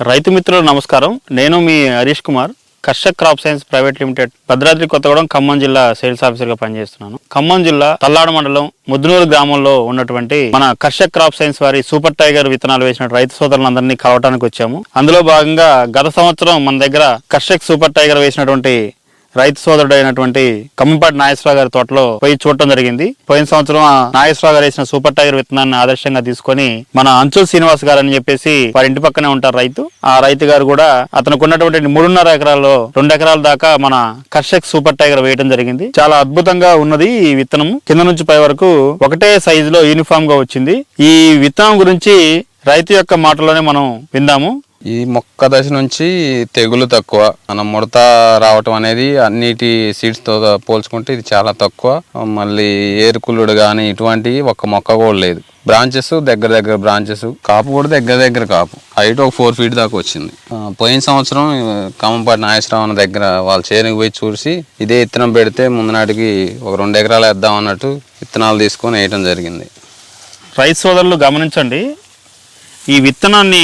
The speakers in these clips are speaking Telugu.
రైతు మిత్రులు నమస్కారం. నేను మీ Harish Kumar. Karshak crop science private limited Bhadradri Kothagudem Khammam జిల్లా సేల్స్ ఆఫీసర్గా పనిచేస్తున్నాను. ఖమ్మం జిల్లా తల్లాడు మండలం ముద్దునూరు గ్రామంలో ఉన్నటువంటి మన కర్షక్ క్రాప్ సైన్స్ వారి సూపర్ టైగర్ విత్తనాలు వేసిన రైతు సోదరులందరినీ కలవటానికి వచ్చాము. అందులో భాగంగా గత సంవత్సరం మన దగ్గర కర్షక్ సూపర్ టైగర్ వేసినటువంటి రైతు సోదరుడు అయినటువంటి కమ్మంపాటి నాగేశ్వరరావు గారి తోటలో పోయి చూడటం జరిగింది. పోయిన సంవత్సరం ఆ నాగేశ్వరరావు గారు వేసిన సూపర్ టైగర్ విత్తనాన్ని ఆదర్శంగా తీసుకొని మన అంచుల్ శ్రీనివాస్ గారు అని చెప్పేసి వారి ఇంటి పక్కనే ఉంటారు రైతు. ఆ రైతు గారు కూడా అతనికి ఉన్నటువంటి మూడున్నర ఎకరాల్లో రెండు ఎకరాల దాకా మన కర్షక్ సూపర్ టైగర్ వేయడం జరిగింది. చాలా అద్భుతంగా ఉన్నది ఈ విత్తనం. కింద నుంచి పై వరకు ఒకటే సైజులో యూనిఫామ్గా వచ్చింది. ఈ విత్తనం గురించి రైతు యొక్క మాటలోనే మనం విందాము. ఈ మొక్క దశ నుంచి తెగులు తక్కువ. మనం ముడత రావటం అనేది అన్నిటి సీడ్స్తో పోల్చుకుంటే ఇది చాలా తక్కువ. మళ్ళీ ఏరుకులుడు కానీ ఇటువంటివి ఒక్క మొక్క కూడా లేదు. బ్రాంచెస్ దగ్గర దగ్గర బ్రాంచెస్ కాపు కూడా దగ్గర దగ్గర కాపు. హైట్ ఒక ఫోర్ ఫీట్ దాకా వచ్చింది. పోయిన సంవత్సరం ఆ, ఖమ్మంపాటి నాగేశ్వరరావు దగ్గర వాళ్ళ చేరికి పోయి చూసి ఇదే విత్తనం పెడితే ముందు నాటికి ఒక రెండు ఎకరాలు వేద్దాం అన్నట్టు విత్తనాలు తీసుకొని వేయటం జరిగింది. రైతు సోదరులు గమనించండి ఈ విత్తనాన్ని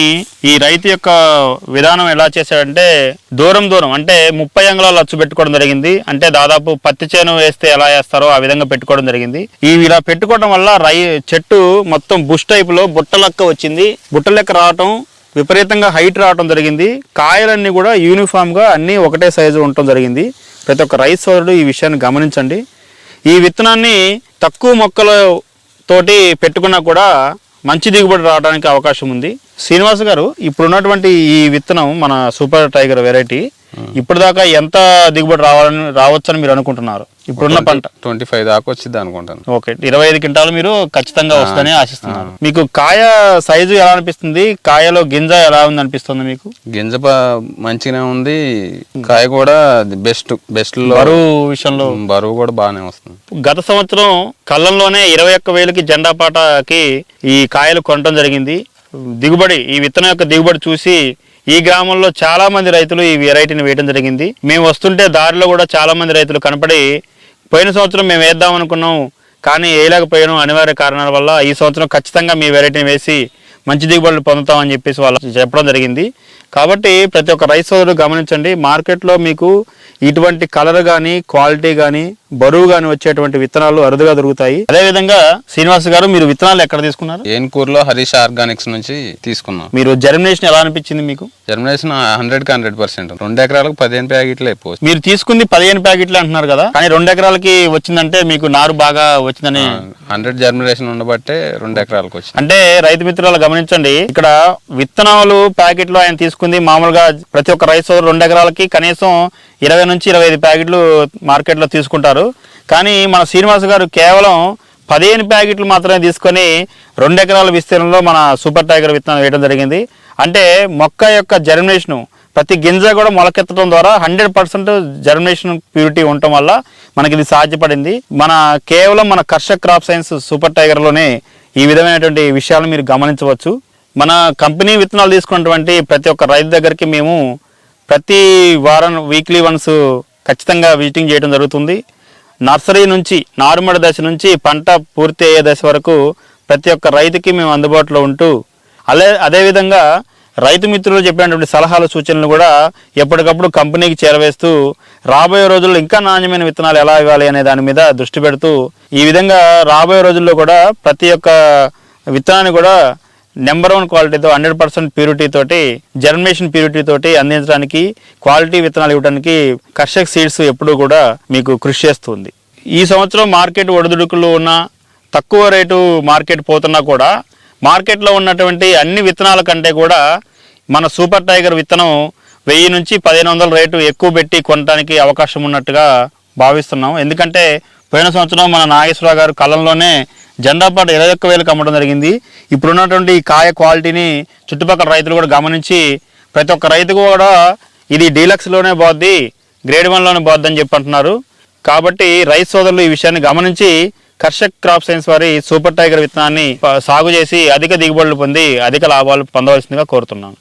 ఈ రైతు యొక్క విధానం ఎలా చేశాడంటే దూరం దూరం అంటే ముప్పై అంగుళాలు అచ్చు పెట్టుకోవడం జరిగింది. అంటే దాదాపు పత్తి చేను వేస్తే ఎలా వేస్తారో ఆ విధంగా పెట్టుకోవడం జరిగింది. ఈ ఇలా పెట్టుకోవడం వల్ల రై చెట్టు మొత్తం బుష్ టైపులో బుట్ట లెక్క వచ్చింది. బుట్ట లెక్క రావటం విపరీతంగా హైట్ రావడం జరిగింది. కాయలన్నీ కూడా యూనిఫామ్గా అన్నీ ఒకటే సైజు ఉండటం జరిగింది. ప్రతి ఒక్క రైతు సోదరుడు ఈ విషయాన్ని గమనించండి. ఈ విత్తనాన్ని తక్కువ మొక్కలతోటి పెట్టుకున్నా కూడా మంచి దిగుబడి రావడానికి అవకాశం ఉంది. శ్రీనివాస్ గారు ఇప్పుడు ఉన్నటువంటి ఈ విత్తనం మన సూపర్ టైగర్ వెరైటీ ఇప్పటిదాకా ఎంత దిగుబడి రావాలని రావచ్చని మీరు అనుకుంటున్నారు? ఇప్పుడున్న పంట. ట్వంటీ ఫైవ్ దాకా వచ్చింది అనుకుంటాను. ఓకే ఇరవై ఐదు క్వింటాలు మీరు ఖచ్చితంగా వస్తుందని ఆశిస్తున్నారు. మీకు కాయ సైజు ఎలా అనిపిస్తుంది? కాయలో గింజ ఎలా ఉంది అనిపిస్తుంది మీకు? గింజ మంచిగానే ఉంది. కాయ కూడా బెస్ట్ బెస్ట్ బరువు విషయంలో. బరువు కూడా బాగానే వస్తుంది. గత సంవత్సరం కళ్ళంలోనే ఇరవై ఒక్క వేలకి జెండా పాటకి ఈ కాయలు కొనటం జరిగింది. దిగుబడి ఈ విత్తనం యొక్క దిగుబడి చూసి ఈ గ్రామంలో చాలా మంది రైతులు ఈ వెరైటీని వేయడం జరిగింది. మేము వస్తుంటే దారిలో కూడా చాలా మంది రైతులు కనపడి పోయిన సంవత్సరం మేము వేద్దాం అనుకున్నాం కానీ వేయలేకపోయాం అనివార్య కారణాల వల్ల ఈ సంవత్సరం ఖచ్చితంగా మీ వెరైటీని వేసి మంచి దిగుబడులు పొందుతామని చెప్పేసి వాళ్ళు చెప్పడం జరిగింది. కాబట్టి ప్రతి ఒక్క రైతు సోదరుడు గమనించండి మార్కెట్లో మీకు ఇటువంటి కలర్ కానీ క్వాలిటీ కానీ బరువు కానీ వచ్చేటువంటి విత్తనాలు అరుదుగా దొరుకుతాయి. అదేవిధంగా శ్రీనివాస్ గారు మీరు విత్తనాలు ఎక్కడ తీసుకున్నారు? ఏన్కూరులో హరీష్ ఆర్గానిక్స్ నుంచి తీసుకున్నాం. మీరు జర్మినేషన్ ఎలా అనిపించింది మీకు? జర్మినేషన్ హండ్రెడ్కి హండ్రెడ్ పర్సెంట్ రెండు ఎకరాలకు పదిహేను ప్యాకెట్లు అయిపోవచ్చు. మీరు తీసుకుంది పదిహేను ప్యాకెట్లు అంటున్నారు కదా? కానీ రెండు ఎకరాలకి వచ్చిందంటే మీకు నారు బాగా వచ్చిందని హండ్రెడ్ జర్మినేషన్ ఉండబట్టే రెండు ఎకరాలకు వచ్చింది. అంటే రైతు మిత్రులు గమనించండి ఇక్కడ విత్తనాలు ప్యాకెట్లు ఆయన తీసుకుంది మామూలుగా ప్రతి ఒక్క రైతు రెండు ఎకరాలకి కనీసం ఇరవై నుంచి ఇరవై ఐదు ప్యాకెట్లు మార్కెట్లో తీసుకుంటారు. కానీ మన శ్రీనివాస్ గారు కేవలం పదిహేను ప్యాకెట్లు మాత్రమే తీసుకొని రెండు ఎకరాల విస్తీర్ణంలో మన సూపర్ టైగర్ విత్తనం వేయడం జరిగింది. అంటే మొక్క యొక్క జర్మినేషను ప్రతి గింజ కూడా మొలకెత్తడం ద్వారా హండ్రెడ్ పర్సెంట్ జర్మినేషన్ ప్యూరిటీ ఉండటం వల్ల మనకి ఇది సాధ్యపడింది. మన కేవలం మన కర్షక్ క్రాప్ సైన్స్ సూపర్ టైగర్లోనే ఈ విధమైనటువంటి విషయాలు మీరు గమనించవచ్చు. మన కంపెనీ విత్తనాలు తీసుకున్నటువంటి ప్రతి ఒక్క రైతు దగ్గరికి మేము ప్రతి వారం వీక్లీ వన్స్ ఖచ్చితంగా విజిటింగ్ చేయడం జరుగుతుంది. నర్సరీ నుంచి నారుమడి దశ నుంచి పంట పూర్తి అయ్యే దశ వరకు ప్రతి ఒక్క రైతుకి మేము అందుబాటులో ఉంటూ అదే అదేవిధంగా రైతు మిత్రులు చెప్పినటువంటి సలహాలు సూచనలు కూడా ఎప్పటికప్పుడు కంపెనీకి చేరవేస్తూ రాబోయే రోజుల్లో ఇంకా నాణ్యమైన విత్తనాలు ఎలా ఇవ్వాలి అనే దాని మీద దృష్టి పెడుతూ ఈ విధంగా రాబోయే రోజుల్లో కూడా ప్రతి ఒక్క విత్తనాన్ని కూడా నెంబర్ వన్ క్వాలిటీతో హండ్రెడ్ పర్సెంట్ ప్యూరిటీ తోటి జర్మినేషన్ ప్యూరిటీ తోటి అందించడానికి క్వాలిటీ విత్తనాలు ఇవ్వడానికి కర్షక్ సీడ్స్ ఎప్పుడూ కూడా మీకు కృషి చేస్తుంది. ఈ సంవత్సరం మార్కెట్ ఒడిదుడుకులు ఉన్న తక్కువ రేటు మార్కెట్ పోతున్నా కూడా మార్కెట్లో ఉన్నటువంటి అన్ని విత్తనాల కంటే కూడా మన సూపర్ టైగర్ విత్తనం వెయ్యి నుంచి పదిహేను వందల రేటు ఎక్కువ పెట్టి కొనడానికి అవకాశం ఉన్నట్టుగా భావిస్తున్నాం. ఎందుకంటే పోయిన సంవత్సరం మన నాగేశ్వరరావు గారు కళ్ళంలోనే జెండా పాట ఇరవై ఒక్క వేలకు అమ్మడం జరిగింది. ఇప్పుడున్నటువంటి కాయ క్వాలిటీని చుట్టుపక్కల రైతులు కూడా గమనించి ప్రతి ఒక్క రైతు కూడా ఇది డీలక్స్లోనే పోద్ది గ్రేడ్ వన్లోనే పోద్ది అని చెప్పి అంటున్నారు. కాబట్టి రైతు సోదరులు ఈ విషయాన్ని గమనించి కర్షక్ క్రాప్ సైన్స్ వారి సూపర్ టైగర్ విత్తనాన్ని సాగు చేసి అధిక దిగుబడులు పొంది అధిక లాభాలు పొందవలసిందిగా కోరుతున్నాను.